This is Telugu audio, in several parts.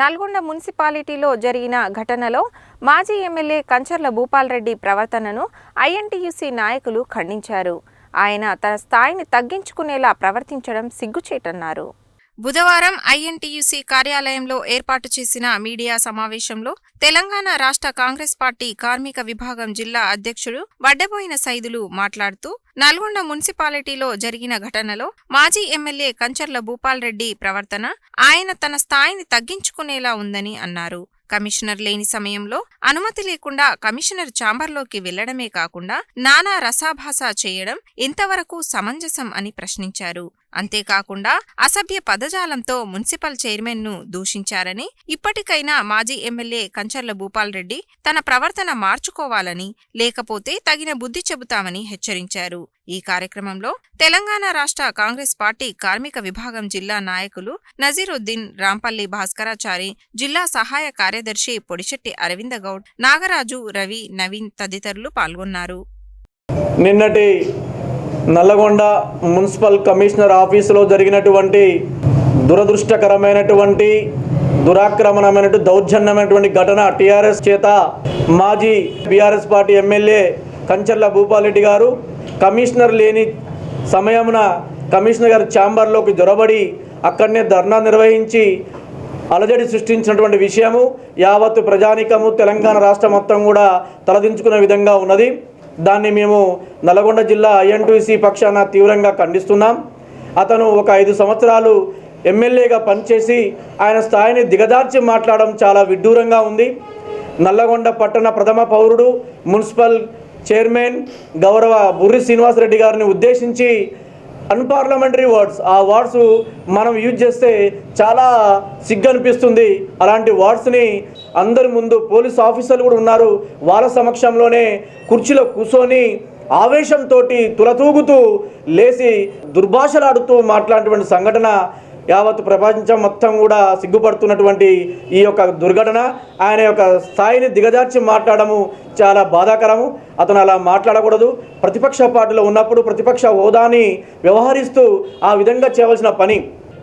నల్గొండ మున్సిపాలిటీలో జరిగిన ఘటనలో మాజీ ఎమ్మెల్యే కంచర్ల భూపాల్రెడ్డి ప్రవర్తనను ఐఎన్టీయూసీ నాయకులు ఖండించారు. ఆయన తన స్థాయిని తగ్గించుకునేలా ప్రవర్తించడం సిగ్గుచేటన్నారు. బుధవారం ఐఎన్టీయూసీ కార్యాలయంలో ఏర్పాటు చేసిన మీడియా సమావేశంలో తెలంగాణ రాష్ట్ర కాంగ్రెస్ పార్టీ కార్మిక విభాగం జిల్లా అధ్యక్షుడు వడ్డబోయిన సైదులు మాట్లాడుతూ నల్గొండ మున్సిపాలిటీలో జరిగిన ఘటనలో మాజీ ఎమ్మెల్యే కంచర్ల భూపాల్రెడ్డి ప్రవర్తన ఆయన తన స్థాయిని తగ్గించుకునేలా ఉందని అన్నారు. కమిషనర్ లేని సమయంలో అనుమతి లేకుండా కమిషనర్ చాంబర్లోకి వెళ్ళడమే కాకుండా నానా రసాభాస చేయడం ఇంతవరకు సమంజసం అని ప్రశ్నించారు. అంతేకాకుండా అసభ్య పదజాలంతో మున్సిపల్ చైర్మన్ను దూషించారని ఇప్పటికైనా మాజీ ఎమ్మెల్యే కంచర్ల భూపాల్రెడ్డి తన ప్రవర్తన మార్చుకోవాలని లేకపోతే తగిన బుద్ధి చెబుతామని హెచ్చరించారు. ఈ కార్యక్రమంలో తెలంగాణ రాష్ట్ర కాంగ్రెస్ పార్టీ కార్మిక విభాగం జిల్లా నాయకులు నజీరుద్దీన్ రాంపల్లి భాస్కరాచారి జిల్లా సహాయ కార్యదర్శి పొడిశెట్టి అరవింద గౌడ్ నాగరాజు రవి నవీన్ తదితరులు పాల్గొన్నారు. నిన్నటి నల్లగొండ మున్సిపల్ కమిషనర్ ఆఫీసులో జరిగినటువంటి దురదృష్టకరమైనటువంటి దురాక్రమణమైనటు దౌర్జన్యమైనటువంటి ఘటన టీఆర్ఎస్ చేత మాజీ BRS party MLA Kancharla Bhupal Reddy గారు కమిషనర్ లేని సమయమున కమిషనర్ గారి ఛాంబర్లోకి జొరబడి అక్కడనే ధర్నా నిర్వహించి అలజడి సృష్టించినటువంటి విషయము యావత్తు ప్రజానికము తెలంగాణ రాష్ట్రం మొత్తం కూడా తలదించుకునే విధంగా ఉన్నది. దాన్ని మేము నల్గొండ జిల్లా ఐఎన్టీసీ పక్షాన తీవ్రంగా ఖండిస్తున్నాం. అతను ఒక ఐదు సంవత్సరాలు ఎమ్మెల్యేగా పనిచేసి ఆయన స్థాయిని దిగదార్చి మాట్లాడడం చాలా విడ్డూరంగా ఉంది. నల్లగొండ పట్టణ ప్రథమ పౌరుడు మున్సిపల్ చైర్మన్ గౌరవ బుర్రి శ్రీనివాసరెడ్డి గారిని ఉద్దేశించి అన్పార్లమెంటరీ వర్డ్స్. ఆ వర్డ్స్ మనం యూజ్ చేస్తే చాలా సిగ్గు అనిపిస్తుంది అలాంటి వర్డ్స్ని అందరి ముందు పోలీస్ ఆఫీసర్లు కూడా ఉన్నారు. వాళ్ళ సమక్షంలోనే కుర్చీలో కూర్చొని ఆవేశంతో తులతూగుతూ లేచి దుర్భాషలాడుతూ మాట్లాడేటువంటి సంఘటన యావత్ ప్రపంచం మొత్తం కూడా సిగ్గుపడుతున్నటువంటి ఈ యొక్క దుర్ఘటన ఆయన యొక్క స్థాయిని దిగజార్చి మాట్లాడము చాలా బాధాకరము. అతను అలా మాట్లాడకూడదు. ప్రతిపక్ష పార్టీలో ఉన్నప్పుడు ప్రతిపక్ష హోదాని వ్యవహరిస్తూ ఆ విధంగా చేయవలసిన పని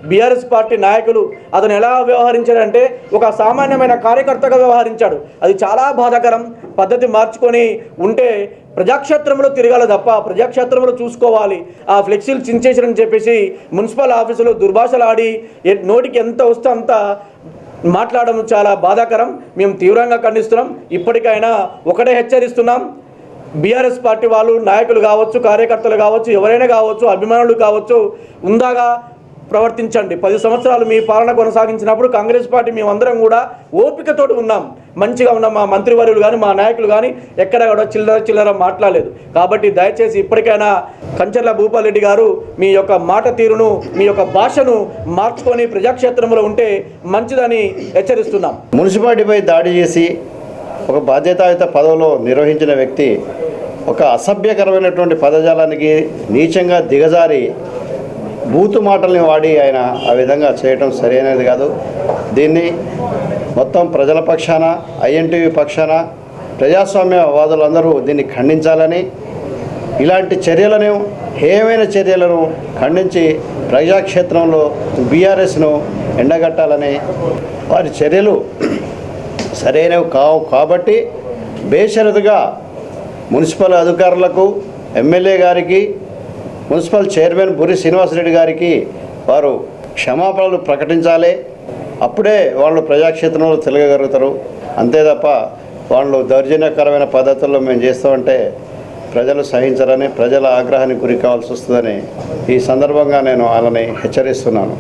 బీఆర్ఎస్ పార్టీ నాయకులు. అతను ఎలా వ్యవహరించాడంటే ఒక సామాన్యమైన కార్యకర్తగా వ్యవహరించాడు. అది చాలా బాధాకరం. పద్ధతి మార్చుకొని ఉంటే ప్రజాక్షేత్రంలో తిరగాలి తప్ప ప్రజాక్షేత్రంలో చూసుకోవాలి. ఆ ఫ్లెక్సీలు చించేసారని చెప్పేసి మున్సిపల్ ఆఫీసులో దుర్భాషలు ఆడి నోటికి ఎంత వస్తే అంత మాట్లాడడం చాలా బాధాకరం. మేము తీవ్రంగా ఖండిస్తున్నాం. ఇప్పటికైనా ఒకటే హెచ్చరిస్తున్నాం. బీఆర్ఎస్ పార్టీ వాళ్ళు నాయకులు కావచ్చు కార్యకర్తలు కావచ్చు ఎవరైనా కావచ్చు అభిమానులు కావచ్చు ఉందాగా ప్రవర్తించండి. పది సంవత్సరాలు మీ పాలన కొనసాగించినప్పుడు కాంగ్రెస్ పార్టీ మేమందరం కూడా ఓపికతోటి ఉన్నాం. మంచిగా ఉన్న మా మంత్రివర్యులు కానీ మా నాయకులు కానీ ఎక్కడ కూడా చిల్లర చిల్లర మాట్లాడలేదు. కాబట్టి దయచేసి ఇప్పటికైనా కంచర్ల భూపాలరెడ్డి గారు మీ యొక్క మాట తీరును మీ యొక్క భాషను మార్చుకొని ప్రజాక్షేత్రంలో ఉంటే మంచిదని హెచ్చరిస్తున్నాం. మున్సిపాలిటీపై దాడి చేసి ఒక బాధ్యతాయుత పదవిలో నిర్వహించిన వ్యక్తి ఒక అసభ్యకరమైనటువంటి పదజాలానికి నీచంగా దిగజారి బూతు మాటల్ని వాడి ఆయన ఆ విధంగా చేయటం సరైనది కాదు. దీన్ని మొత్తం ప్రజల పక్షాన ఐఎన్టీవీ పక్షాన ప్రజాస్వామ్యవాదులందరూ దీన్ని ఖండించాలని ఇలాంటి చర్యలను హేయమైన చర్యలను ఖండించి ప్రజాక్షేత్రంలో బీఆర్ఎస్ను ఎండగట్టాలని వారి చర్యలు సరైనవి కావు కాబట్టి బేషరతుగా మున్సిపల్ అధికారులకు ఎమ్మెల్యే గారికి మున్సిపల్ చైర్మన్ బురి శ్రీనివాసరెడ్డి గారికి వారు క్షమాపణలు ప్రకటించాలి. అప్పుడే వాళ్ళు ప్రజాక్షేత్రంలో తిరగగలుగుతారు. అంతే తప్ప వాళ్ళు దౌర్జన్యకరమైన పద్ధతుల్లో మేము చేస్తామంటే ప్రజలు సహించరని ప్రజల ఆగ్రహానికి గురి కావాల్సి వస్తుందని ఈ సందర్భంగా నేను వాళ్ళని హెచ్చరిస్తున్నాను.